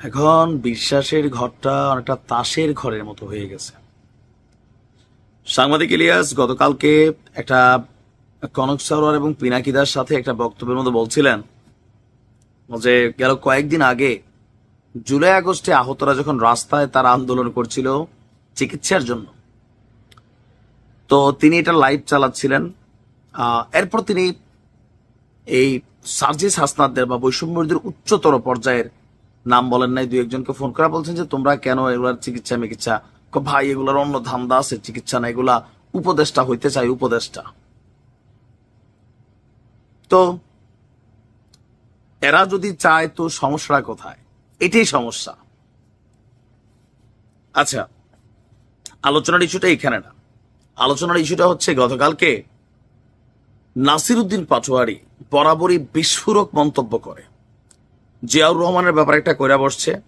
এখন বিশ্বাসের ঘরটা অনেকটা তাসের ঘরের মতো হয়ে গেছে। সাংবাদিক ইলিয়াস গতকালকে একটা কনক সরোয়ার এবং পিনাকিদার সাথে একটা বক্তব্যের মধ্যে বলছিলেন যে গেল কয়েকদিন আগে জুলাই আগস্টে আহতরা যখন রাস্তায় তারা আন্দোলন করছিল চিকিৎসার জন্য, তো তিনি এটা লাইভ চালাচ্ছিলেন। এরপর তিনি এই সার্জিস হাসনাদদের বা বৈষম্যদের উচ্চতর পর্যায়ের নাম বলেন নাই, দুই একজনকে ফোন করা বলছেন যে, তোমরা কেন এগুলার চিকিৎসা মিকিৎসা? ভাই, এগুলার অন্য ধান্দা আছে, চিকিৎসা না এগুলা উপদেষ্টা, হইতে চাই উপদেষ্টা। তো, এরা যদি চায় তো সমস্যাটা কোথায়? এটাই সমস্যা। আচ্ছা আলোচনার ইস্যুটা এখানে না। আলোচনার ইস্যুটা হচ্ছে গতকালকে নাসির উদ্দিন পাটোয়ারি বরাবরই বিস্ফোরক মন্তব্য করে। জিয়াউর রহমানের ব্যাপারে একটা কইরা বসছে।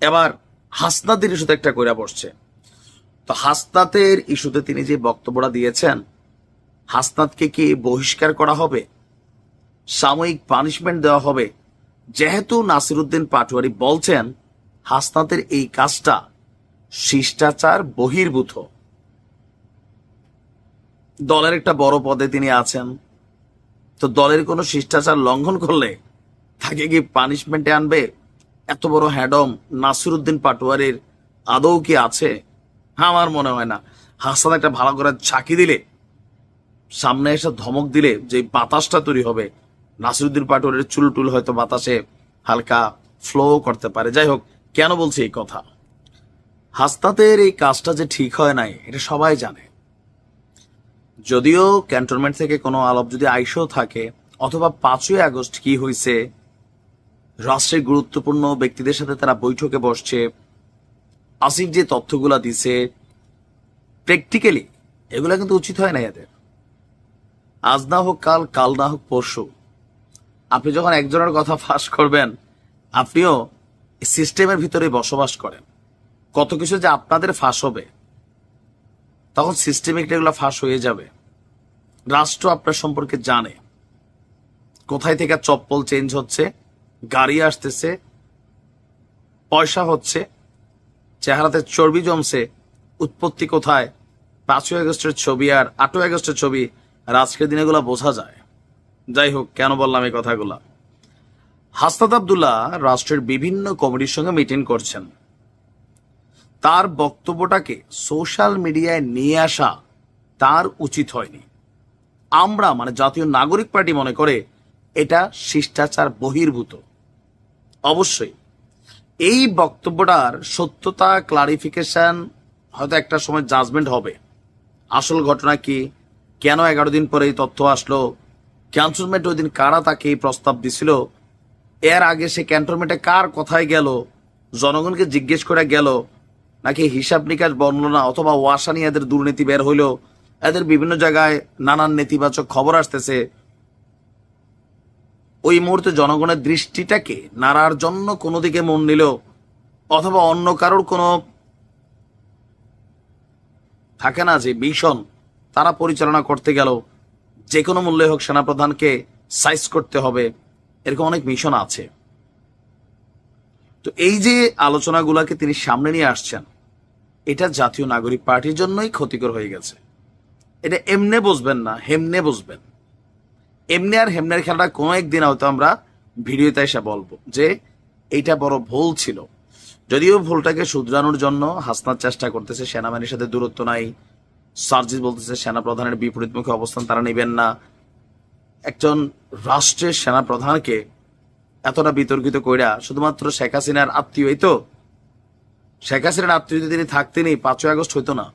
এবার হাসনাদের ইস্যুতে একটা কইরা বসছে। তো হাসনাতের ইস্যুতে তিনি যে বক্তব্যটা দিয়েছেন হাসনাতকে কি বহিষ্কার করা হবে? সাময়িক পানিশমেন্ট দেওয়া হবে? যেহেতু নাসিরুদ্দিন পাটোয়ারি বলছেন হাসনাতের এই কাজটা শিষ্টাচার বহির্ভূত। দলের একটা বড় পদে তিনি আছেন। তো দলের কোনো শিষ্টাচার লঙ্ঘন করলে তাকে কি পানিশমেন্টে আনবে? এত বড় হ্যাডম নাসিরুদ্দিন পাটোয়ারির আদৌ কি আছে? আমার মনে হয় না। হাসান একটা ভালো করে ঝাঁকি দিলে, সামনে এসে ধমক দিলে যে বাতাসটা তৈরি হবে, নাসিরুদ্দিন পাটোয়ারির চুল টুল হয়তো বাতাসে হালকা ফ্লো করতে পারে। যাই হোক, কেন বলছি এই কথা? হাসনাতের এই কাজটা যে ঠিক হয় নাই, এটা সবাই জানে। যদিও ক্যান্টনমেন্ট থেকে কোনো আলাপ যদি আইসও থাকে, অথবা পাঁচই আগস্ট কি হয়েছে রাষ্ট্রের গুরুত্বপূর্ণ ব্যক্তিদের সাথে তারা বৈঠকে বসছে, আসিফ যে তথ্যগুলা দিছে প্র্যাকটিক্যালি এগুলা কিন্তু উচিত হয় না এদের। আজ না হোক কাল কাল না হোক পরশু, আপনি যখন একজনের কথা ফাঁস করবেন, আপনিও সিস্টেমের ভিতরে বসবাস করেন। কত কিছু যে আপনাদের ফাঁস হবে, তখন সিস্টেমিক এগুলো ফাঁস হয়ে যাবে। রাষ্ট্র আপনার সম্পর্কে জানে। কোথায় থেকে চপ্পল চেঞ্জ হচ্ছে, গাড়ি আসতেছে, পয়সা হচ্ছে, চেহারাতে চর্বি জমছে, উৎপত্তি কোথায়, পাঁচই আগস্টের ছবি আর আটই আগস্টের ছবি, আর আজকের দিনেগুলো বোঝা যায়। যাই হোক, কেন বললাম এই কথাগুলা? হাসনাত আবদুল্লাহ রাষ্ট্রের বিভিন্ন কমিটির সঙ্গে মিটিং করছেন। তার বক্তব্যটাকে সোশ্যাল মিডিয়ায় নিয়ে আসা তার উচিত হয়নি। আমরা মানে জাতীয় নাগরিক পার্টি মনে করে, এটা শিষ্টাচার বহির্ভূত। অবশ্যই, এই বক্তব্যটার সত্যতা ক্লারিফিকেশন হয়তো একটা সময় জাজমেন্ট হবে। আসল ঘটনা কি? কেন এগারো দিন পরে এই তথ্য আসলো? ক্যান্টনমেন্ট ওই দিন কারা তাকে এই প্রস্তাব দিছিল? এর আগে সে ক্যান্টনমেন্টে কার কথায় গেল? জনগণকে জিজ্ঞেস করে গেল? নাকি হিসাব নিকাশ বর্ণনা অথবা ওয়াসা নিয়ে এদের দুর্নীতি বের হইল? এদের বিভিন্ন জায়গায় নানান নেতিবাচক খবর আসতেছে। ওই মুহূর্তে জনগণের দৃষ্টিটাকে নাড়ার জন্য কোনো দিকে মন নিল, অথবা অন্য কারোর কোনো থাকে না যে মিশন তারা পরিচালনা করতে গেল। যে কোনো মূল্যে হোক সেনাপ্রধানকে সাইজ করতে হবে, এরকম অনেক মিশন আছে। তো এই যে আলোচনাগুলোকে তিনি সামনে নিয়ে আসছেন, এটা জাতীয় নাগরিক পার্টির জন্যই ক্ষতিকর হয়ে গেছে। এটা এমনে বুঝবেন না, হেমনে বুঝবেন। এমনি আর হেমনের খেলাটা কোনো একদিন হয়তো আমরা ভিডিওতে এসে বলব যে এইটা বড় ভুল ছিল। যদিও ভুলটাকে শুধরানোর জন্য হাসনার চেষ্টা করতেছে, সেনাবাহিনীর সাথে দূরত্ব নাই। সার্জিস বলতেছে সেনা প্রধানের বিপরীতমুখী অবস্থান তারা নেবেন না। একজন রাষ্ট্রের সেনা প্রধানকে এতটা বিতর্কিত কইরা শুধুমাত্র শেখ হাসিনার আত্মীয় এই তো, শেখ হাসিনার আত্মীয় যদি তিনি থাকতেনই, পাঁচই আগস্ট হইতো না।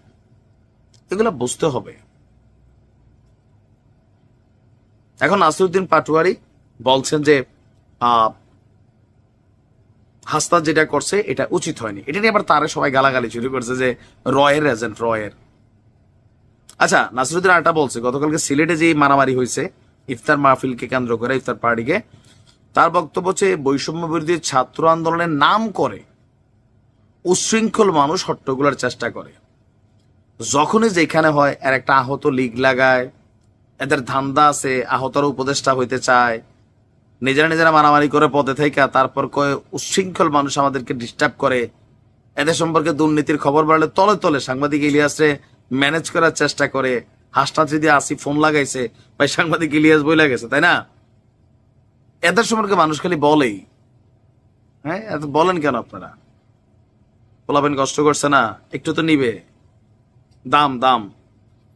এগুলো বুঝতে হবে। এখন নাসিরুদ্দিন পাটুয়ারি বলছেন যে আহ, হাসনাত যেটা করছে এটা উচিত হয়নি। এটা নিয়ে আবার তারা সবাই গালাগালি শুরু করছে যে রয়ের এজেন্ট রয়ের। আচ্ছা নাসিরুদ্দিন আরেকটা বলছে গতকালকে সিলেটে যে মারামারি হয়েছে ইফতার মাহফিলকে কেন্দ্র করে ইফতার পার্টিকে তার বক্তব্য হচ্ছে বৈষম্য বিরোধী ছাত্র আন্দোলনের নাম করে উশৃঙ্খল মানুষ হট্টগোলার চেষ্টা করে। যখনই যেখানে হয় আর একটা আহত লিগ লাগায় এদের ধান্দা আছে আহতর উপদেষ্টা হইতে চায়। নিজেরা নিজেরা মারামারি করে পদে থেকে তারপর কয়ে উচ্ছৃঙ্খল মানুষ আমাদেরকে ডিস্টার্ব করে। এদের সম্পর্কে দুর্নীতির খবর বাড়লে তলে তলে সাংবাদিক ইলিয়াসে ম্যানেজ করার চেষ্টা করে। হাসটা যদি আসি ফোন লাগাইছে, ভাই সাংবাদিক ইলিয়াস বই লাগাইছে তাই না? এদের সম্পর্কে মানুষ খালি বলেই। হ্যাঁ এত বলেন কেন আপনারা? পোলাপেন কষ্ট করছে না, একটু তো নিবে। দাম দাম।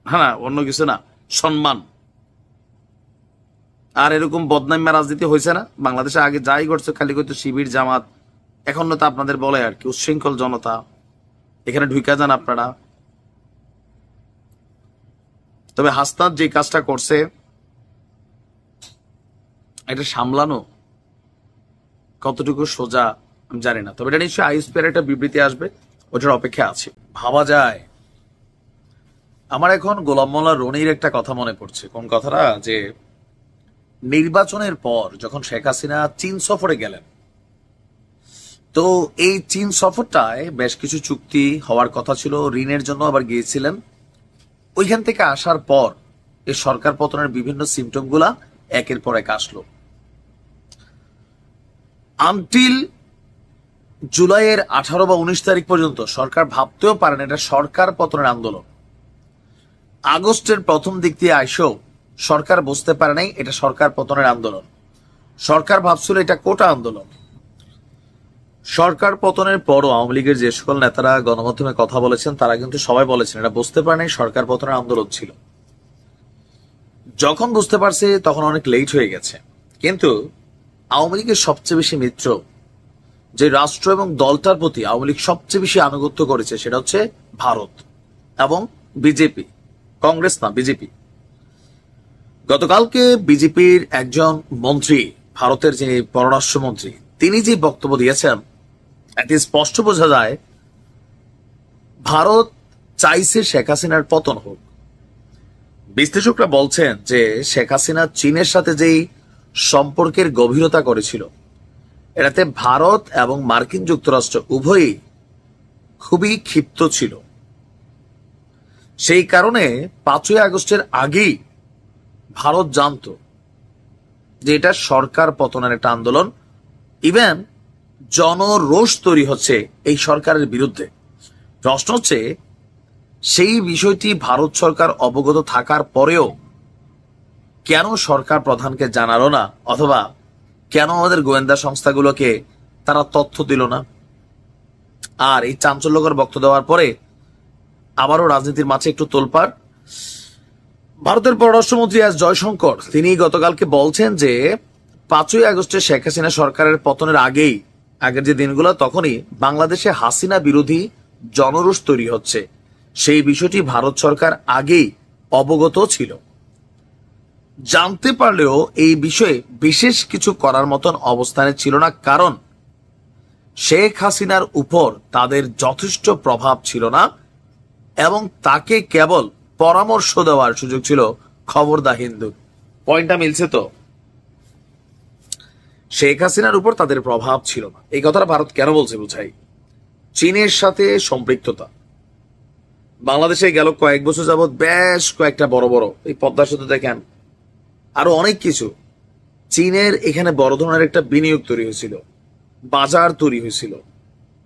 হ্যাঁ অন্য কিছু না। সম্মান। আর এরকম বদনাম্য রাজনীতি হয়েছে না। বাংলাদেশে আগে যাই করছে খালি কইতো শিবির, জামাত। এখন তো আপনাদের বলে আর কি, উচ্ছৃঙ্খল জনতা। এখানে ঢুকা যান আপনারা। তবে হাসনাত যে কাজটা করছে, এটা সামলানো কতটুকু সোজা আমি জানি না। তবে এটা নিশ্চয়ই আইএসপির একটা বিবৃতি আসবে, ওটার অপেক্ষা আছে। ভাবা যায়। আমার এখন গোলাম মোল্লা রনির একটা কথা মনে পড়ছে। কোন কথাটা? যে নির্বাচনের পর যখন শেখ হাসিনা চীন সফরে গেলেন, তো এই চীন সফরটায় বেশ কিছু চুক্তি হওয়ার কথা ছিল, ঋণের জন্য আবার গিয়েছিলেন। ওইখান থেকে আসার পর এই সরকার পতনের বিভিন্ন সিমটমগুলা একের পর এক আসলো। আনটিল জুলাইয়ের আঠারো বা উনিশ তারিখ পর্যন্ত সরকার ভাবতেও পারেন এটা সরকার পতনের আন্দোলন। আগস্টের প্রথম দিক দিয়ে আইসেও সরকার বুঝতে পারে নাই এটা সরকার পতনের আন্দোলন। সরকার ভাবছিল এটা কোটা আন্দোলন। সরকার পতনের পরও আওয়ামী লীগের যে সকল নেতারা গণমাধ্যমে কথা বলেছেন, তারা কিন্তু সবাই বলেছেন এটা বুঝতে পারে নাই, সরকার পতনের আন্দোলন ছিল। যখন বুঝতে পারছে, তখন অনেক লেট হয়ে গেছে। কিন্তু আওয়ামী লীগের সবচেয়ে বেশি মিত্র যে রাষ্ট্র এবং দলটার প্রতি আওয়ামী লীগ সবচেয়ে বেশি আনুগত্য করেছে, সেটা হচ্ছে ভারত এবং বিজেপি। কংগ্রেস না, বিজেপি। গতকালকে বিজেপির একজন মন্ত্রী, ভারতের যিনি পররাষ্ট্রমন্ত্রী, তিনি যে বক্তব্য দিয়েছেন, এতে স্পষ্ট বোঝা যায়, ভারত চাইছে শেখ হাসিনার পতন হোক। বিশ্লেষকরা বলছেন যে শেখ হাসিনা চীনের সাথে যেই সম্পর্কের গভীরতা করেছিল, এটাতে ভারত এবং মার্কিন যুক্তরাষ্ট্র উভয়ই খুবই ক্ষিপ্ত ছিল। সেই কারণে পাঁচই আগস্টের আগেই ভারত জানতো যে এটা সরকার পতনের একটা আন্দোলন। ইভেন জনরোষ তৈরি হচ্ছে এই সরকারের বিরুদ্ধে। প্রশ্ন হচ্ছে, সেই বিষয়টি ভারত সরকার অবগত থাকার পরেও কেন সরকার প্রধানকে জানালো না? অথবা কেন আমাদের গোয়েন্দা সংস্থাগুলোকে তারা তথ্য দিল না? আর এই চাঞ্চল্যকর বক্তব্য দেওয়ার পরে আবারও রাজনীতির মাঝে একটু তোলপাড়। ভারতের পররাষ্ট্রমন্ত্রী এস জয়শঙ্কর, তিনি গতকালকে বলছেন যে, পাঁচই আগস্টে শেখ হাসিনা সরকারের পতনের আগেই, আগের যে দিনগুলো, তখনই বাংলাদেশে হাসিনা বিরোধী জনরোষ তৈরি হচ্ছে। সেই বিষয়টি ভারত সরকার আগেই অবগত ছিল। জানতে পারলেও এই বিষয়ে বিশেষ কিছু করার মতন অবস্থানে ছিল না, কারণ শেখ হাসিনার উপর তাদের যথেষ্ট প্রভাব ছিল না। এবং তাকে কেবল পরামর্শ দেওয়ার সুযোগ ছিল খবরদা হিন্দু। পয়েন্টটা মিলছে তো? শেখ হাসিনার উপর তাদের প্রভাব ছিল না। এই কথাটা ভারত কেন বলছে বুঝাই? চীনের সাথে সম্পৃক্ততা। বাংলাদেশে গেল কয়েক বছর যাবৎ বেশ কয়েকটা বড় বড়, এই পদ্মা সেতু দেখেন, আরও অনেক কিছু। চীনের এখানে বড় ধরনের একটা বিনিয়োগ তৈরি হয়েছিল, বাজার তৈরি হয়েছিল।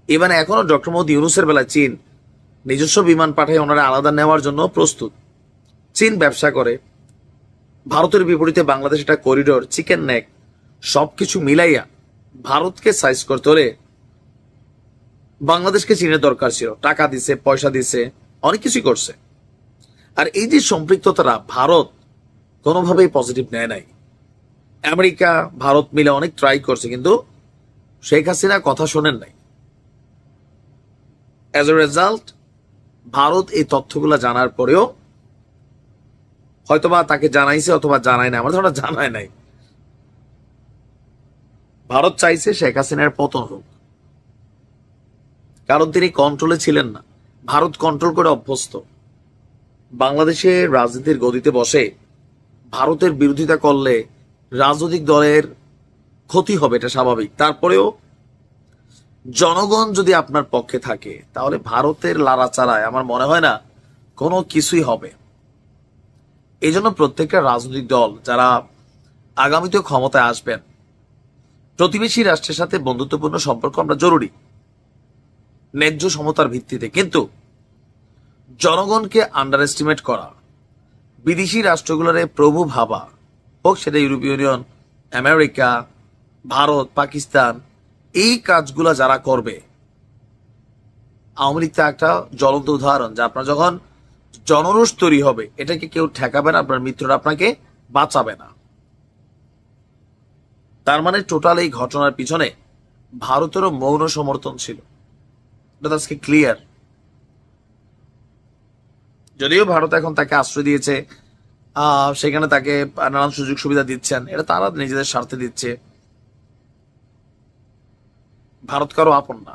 এবার এখনও ডক্টর মোহাম্মদ ইউনুসের বেলায় চীন নিজস্ব বিমান পাঠায় ওনারা আলাদা নেওয়ার জন্য প্রস্তুত। চীন ব্যবসা করে। ভারতের বিপরীতে বাংলাদেশ একটা করিডোর, চিকেন নেক, সবকিছু মিলাইয়া ভারতকে সাইজ করতে হলে বাংলাদেশকে চীনের দরকার ছিল। টাকা দিছে, পয়সা দিছে, অনেক কিছুই করছে। আর এই যে সম্পৃক্ততারা ভারত কোনোভাবেই পজিটিভ নেয় নাই। আমেরিকা, ভারত মিলে অনেক ট্রাই করছে, কিন্তু শেখ হাসিনা কথা শোনেন নাই। অ্যাজ এ রেজাল্ট ভারত এই তথ্যগুলো জানার পরেও হয়তোবা তাকে জানাইছে অথবা জানায় না আমার ধারণা জানায় নাই। ভারত চাইছে শেখ হাসিনার পতন হোক। কারণ তিনি কন্ট্রোলে ছিলেন না। ভারত কন্ট্রোল করে অভ্যস্ত। বাংলাদেশের রাজনীতির গদিতে বসে ভারতের বিরোধিতা করলে রাজনৈতিক দলের ক্ষতি হবে, এটা স্বাভাবিক। তারপরেও জনগণ যদি আপনার পক্ষে থাকে, তাহলে ভারতের লাড়াচাড়ায় আমার মনে হয় না কোনো কিছুই হবে। এই জন্য প্রত্যেকটা রাজনৈতিক দল যারা আগামীতে ক্ষমতায় আসবেন, প্রতিবেশী রাষ্ট্রের সাথে বন্ধুত্বপূর্ণ সম্পর্ক আমরা জরুরি, ন্যায্য সমতার ভিত্তিতে। কিন্তু জনগণকে আন্ডার এস্টিমেট করা, বিদেশি রাষ্ট্রগুলোর প্রভু ভাবা, হোক সেটা ইউরোপীয় ইউনিয়ন, আমেরিকা, ভারত, পাকিস্তান এই কাজগুলা যারা করবে, আওয়ামী লীগ একটা জ্বলন্ত উদাহরণ, যে আপনার যখন জনরোষ তৈরি হবে, এটাকে কেউ ঠেকাবে না, আপনার মিত্ররা আপনাকে বাঁচাবে না। তার মানে টোটাল এই ঘটনার পিছনে ভারতেরও মৌন সমর্থন ছিল। আজকে ক্লিয়ার যদিও ভারত এখন তাকে আশ্রয় দিয়েছে সেখানে তাকে নানান সুযোগ সুবিধা দিচ্ছেন, এটা তারা নিজেদের স্বার্থে দিচ্ছে। ভারত কারো আপন না